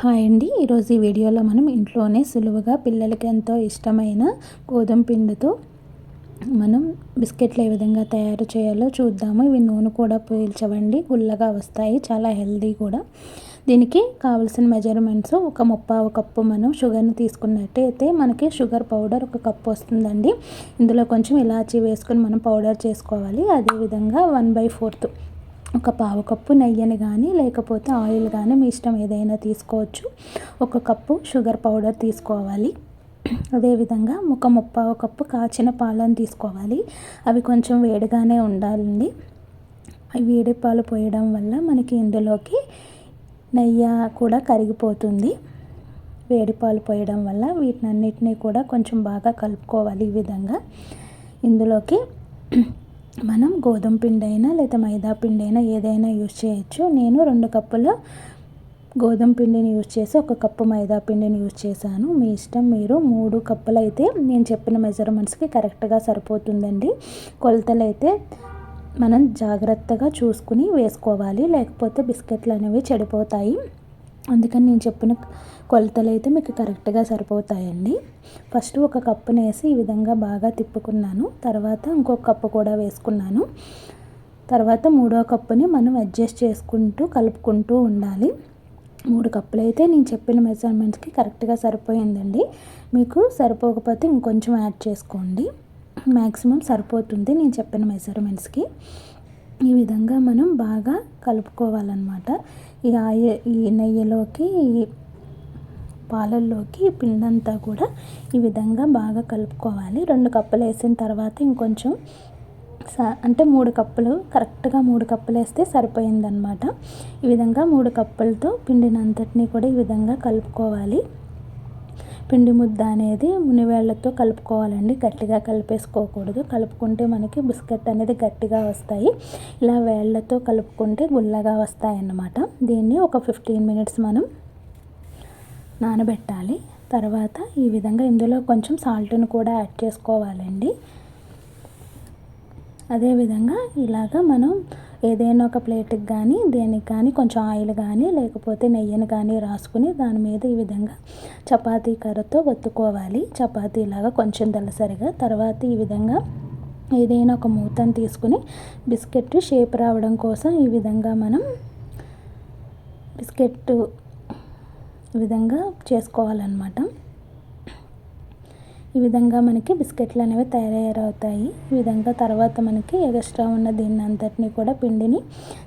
Hi అండి. ఈరోజు ఈ వీడియోలో మనం ఇంట్లోనే సులువుగా పిల్లలకి ఎంతో ఇష్టమైన గోధుమ పిండితో మనం బిస్కెట్లు ఏ విధంగా తయారు చేయాలో చూద్దాము. ఇవి నూనె కూడా పీల్చవండి. గుల్లగా వస్తాయి. చాలా హెల్దీ కూడా. దీనికి కావలసిన మెజర్మెంట్స్ ఒక ముప్పావు కప్పు మనం షుగర్ని తీసుకున్నట్టయితే మనకి షుగర్ పౌడర్ ఒక కప్పు వస్తుందండి. ఇందులో కొంచెం ఇలాచీ వేసుకొని మనం పౌడర్ చేసుకోవాలి. అదేవిధంగా వన్ బై ఫోర్త్ ఒక పావు కప్పు నెయ్యిని కానీ లేకపోతే ఆయిల్ కానీ మీ ఇష్టం ఏదైనా తీసుకోవచ్చు. ఒక కప్పు షుగర్ పౌడర్ తీసుకోవాలి. అదేవిధంగా ఒక ముప్పావు కప్పు కాచిన పాలను తీసుకోవాలి. అవి కొంచెం వేడిగానే ఉండాలండి. అవి వేడి పాలు పోయడం వల్ల మనకి ఇందులోకి నెయ్యి కూడా కరిగిపోతుంది. వేడి పాలు పోయడం వల్ల వీటినన్నిటినీ కూడా కొంచెం బాగా కలుపుకోవాలి ఈ విధంగా. ఇందులోకి మనం గోధుమ పిండి అయినా లేదా మైదా పిండి అయినా ఏదైనా యూజ్ చేయొచ్చు. నేను రెండు కప్పుల గోధుమ పిండిని యూజ్ చేసి ఒక కప్పు మైదా పిండిని యూజ్ చేశాను. మీ ఇష్టం మీరు మూడు కప్పులు అయితే నేను చెప్పిన మెజర్మెంట్స్కి కరెక్ట్గా సరిపోతుందండి. కొలతలు అయితే మనం జాగ్రత్తగా చూసుకుని వేసుకోవాలి. లేకపోతే బిస్కెట్లు అనేవి చెడిపోతాయి. అందుకని నేను చెప్పిన కొలతలు అయితే మీకు కరెక్ట్గా సరిపోతాయండి. ఫస్ట్ ఒక కప్పుని వేసి ఈ విధంగా బాగా తిప్పుకున్నాను. తర్వాత ఇంకొక కప్పు కూడా వేసుకున్నాను. తర్వాత మూడో కప్పుని మనం అడ్జస్ట్ చేసుకుంటూ కలుపుకుంటూ ఉండాలి. మూడు కప్పులు అయితే నేను చెప్పిన మెజర్మెంట్స్కి కరెక్ట్గా సరిపోయిందండి. మీకు సరిపోకపోతే ఇంకొంచెం యాడ్ చేసుకోండి. మ్యాక్సిమం సరిపోతుంది నేను చెప్పిన మెజర్మెంట్స్కి. ఈ విధంగా మనం బాగా కలుపుకోవాలన్నమాట. ఈ ఆయ ఈ నెయ్యిలోకి పాలల్లోకి పిండంతా కూడా ఈ విధంగా బాగా కలుపుకోవాలి. రెండు కప్పులు వేసిన తర్వాత ఇంకొంచెం అంటే మూడు కప్పులు కరెక్ట్గా మూడు కప్పులు వేస్తే సరిపోయిందనమాట ఈ విధంగా మూడు కప్పులతో పిండినంతటినీ కూడా ఈ విధంగా కలుపుకోవాలి. పిండి ముద్ద అనేది మునివేళ్ళతో కలుపుకోవాలండి. గట్టిగా కలిపేసుకోకూడదు. కలుపుకుంటే మనకి బిస్కెట్ అనేది గట్టిగా వస్తాయి. ఇలా వేళ్ళతో కలుపుకుంటే గుల్లగా వస్తాయి అన్నమాట దీన్ని ఒక ఫిఫ్టీన్ మినిట్స్ మనం నానబెట్టాలి. తర్వాత ఈ విధంగా ఇందులో కొంచెం సాల్ట్ను కూడా యాడ్ చేసుకోవాలండి. అదేవిధంగా ఇలాగ మనం ఏదైనా ఒక ప్లేట్కి కానీ దేనికి కానీ కొంచెం ఆయిల్ కానీ లేకపోతే నెయ్యిని కానీ రాసుకుని దాని మీద ఈ విధంగా చపాతీ కర్రతో ఒత్తుకోవాలి. చపాతీలాగా కొంచెం దలసరిగా. తర్వాత ఈ విధంగా ఏదైనా ఒక మూతను తీసుకుని బిస్కెట్ షేప్ రావడం కోసం ఈ విధంగా మనం బిస్కెట్ విధంగా చేసుకోవాలన్నమాట. ఈ విధంగా మనకి బిస్కెట్లు అనేవి తయారవుతాయి. ఈ విధంగా తర్వాత మనకి ఎక్స్ట్రా ఉన్న దీన్ని అంతటినీ కూడా పిండిని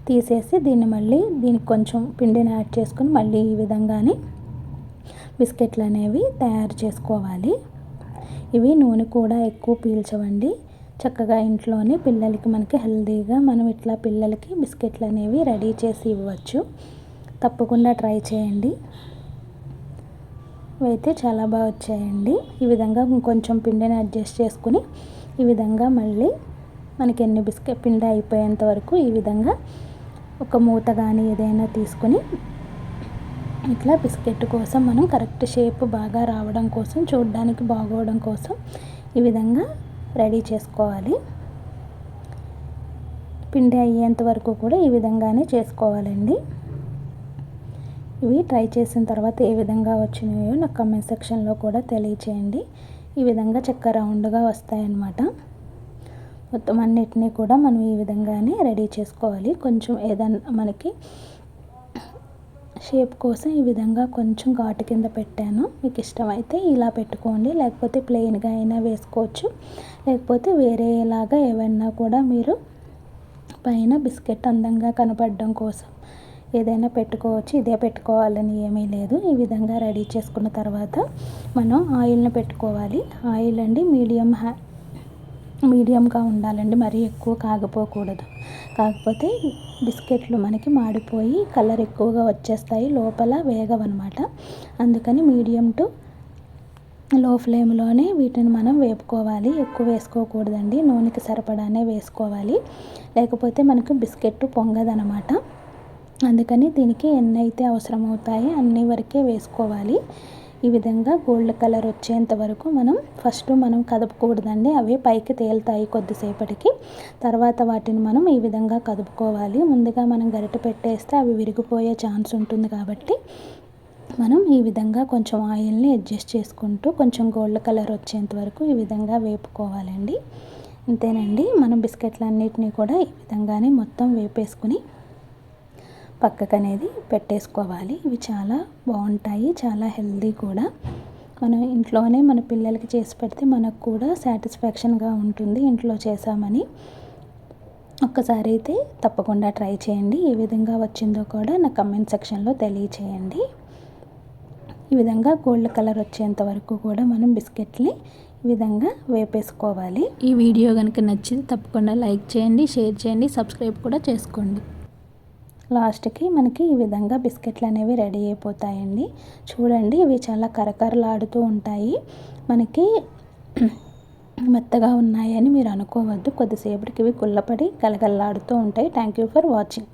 తీసేసి దీన్ని మళ్ళీ దీనికి కొంచెం పిండిని యాడ్ చేసుకొని మళ్ళీ ఈ విధంగానే బిస్కెట్లు అనేవి తయారు చేసుకోవాలి. ఇవి నూనె కూడా ఎక్కువ పీల్చవండి. చక్కగా ఇంట్లోనే పిల్లలకి మనకి హెల్తీగా మనం ఇట్లా పిల్లలకి బిస్కెట్లు అనేవి రెడీ చేసి ఇవ్వచ్చు. తప్పకుండా ట్రై చేయండి. అయితే చాలా బాగా వచ్చాయండి. ఈ విధంగా ఇంకొంచెం పిండిని అడ్జస్ట్ చేసుకుని ఈ విధంగా మళ్ళీ మనకి ఎన్ని బిస్కెట్ పిండి అయిపోయేంత వరకు ఈ విధంగా ఒక మూత కానీ ఏదైనా తీసుకొని ఇట్లా బిస్కెట్ కోసం మనం కరెక్ట్ షేప్ బాగా రావడం కోసం చూడడానికి బాగోవడం కోసం ఈ విధంగా రెడీ చేసుకోవాలి. పిండి అయ్యేంత వరకు కూడా ఈ విధంగానే చేసుకోవాలండి. ఇవి ట్రై చేసిన తర్వాత ఏ విధంగా వచ్చినాయో నాకు కమెంట్ సెక్షన్లో కూడా తెలియచేయండి. ఈ విధంగా చక్క రౌండ్గా వస్తాయన్నమాట. మొత్తం అన్నిటినీ కూడా మనం ఈ విధంగానే రెడీ చేసుకోవాలి. కొంచెం ఏదన్నా మనకి షేప్ కోసం ఈ విధంగా కొంచెం ఘాటు కింద పెట్టాను. మీకు ఇష్టమైతే ఇలా పెట్టుకోండి. లేకపోతే ప్లెయిన్గా అయినా వేసుకోవచ్చు. లేకపోతే వేరేలాగా ఏవైనా కూడా మీరు పైన బిస్కెట్ అందంగా కనపడడం కోసం ఏదైనా పెట్టుకోవచ్చు ఇదే పెట్టుకోవాలని ఏమీ లేదు. ఈ విధంగా రెడీ చేసుకున్న తర్వాత మనం ఆయిల్ని పెట్టుకోవాలి. ఆయిల్ అండి మీడియం హ్యా మీడియంగా ఉండాలండి. మరీ ఎక్కువ కాగిపోకూడదు కాకపోతే బిస్కెట్లు మనకి మాడిపోయి కలర్ ఎక్కువగా వచ్చేస్తాయి. లోపల వేగవన్నమాట. అందుకని మీడియం టు లో ఫ్లేమ్లోనే వీటిని మనం వేపుకోవాలి. ఎక్కువ వేసుకోకూడదండి. నూనెకి సరిపడానే వేసుకోవాలి. లేకపోతే మనకు బిస్కెట్ పొంగదనమాట అందుకని దీనికి ఎన్ని అయితే అవసరమవుతాయో అన్ని వరకే వేసుకోవాలి. ఈ విధంగా గోల్డ్ కలర్ వచ్చేంత వరకు మనం ఫస్ట్ మనం కదపకూడదండి అవి పైకి తేలుతాయి కొద్దిసేపటికి. తర్వాత వాటిని మనం ఈ విధంగా కదుపుకోవాలి. ముందుగా మనం గరిట పెట్టేస్తే అవి విరిగిపోయే ఛాన్స్ ఉంటుంది కాబట్టి మనం ఈ విధంగా కొంచెం ఆయిల్ని అడ్జస్ట్ చేసుకుంటూ కొంచెం గోల్డ్ కలర్ వచ్చేంత వరకు ఈ విధంగా వేపుకోవాలండి. అంతేనండి మనం బిస్కెట్లన్నిటినీ కూడా ఈ విధంగానే మొత్తం వేపేసుకుని పక్కకు అనేది పెట్టేసుకోవాలి. ఇవి చాలా బాగుంటాయి చాలా హెల్దీ కూడా. మనం ఇంట్లోనే మన పిల్లలకి చేసి పెడితే మనకు కూడా సాటిస్ఫాక్షన్గా ఉంటుంది ఇంట్లో చేసామని ఒక్కసారి అయితే తప్పకుండా ట్రై చేయండి. ఏ విధంగా వచ్చిందో కూడా నా కమెంట్ సెక్షన్లో తెలియచేయండి. ఈ విధంగా గోల్డ్ కలర్ వచ్చేంత వరకు కూడా మనం బిస్కెట్ని ఈ విధంగా వేపేసుకోవాలి. ఈ వీడియో కనుక నచ్చింది తప్పకుండా లైక్ చేయండి షేర్ చేయండి సబ్స్క్రైబ్ కూడా చేసుకోండి. లాస్ట్కి మనకి ఈ విధంగా బిస్కెట్లు అనేవి రెడీ అయిపోతాయండి. చూడండి ఇవి చాలా కరకరలాడుతూ ఉంటాయి. మనకి మెత్తగా ఉన్నాయని మీరు అనుకోవద్దు. కొద్దిసేపటికి ఇవి కుళ్ళపడి గలగల్లాడుతూ ఉంటాయి. Thank you for watching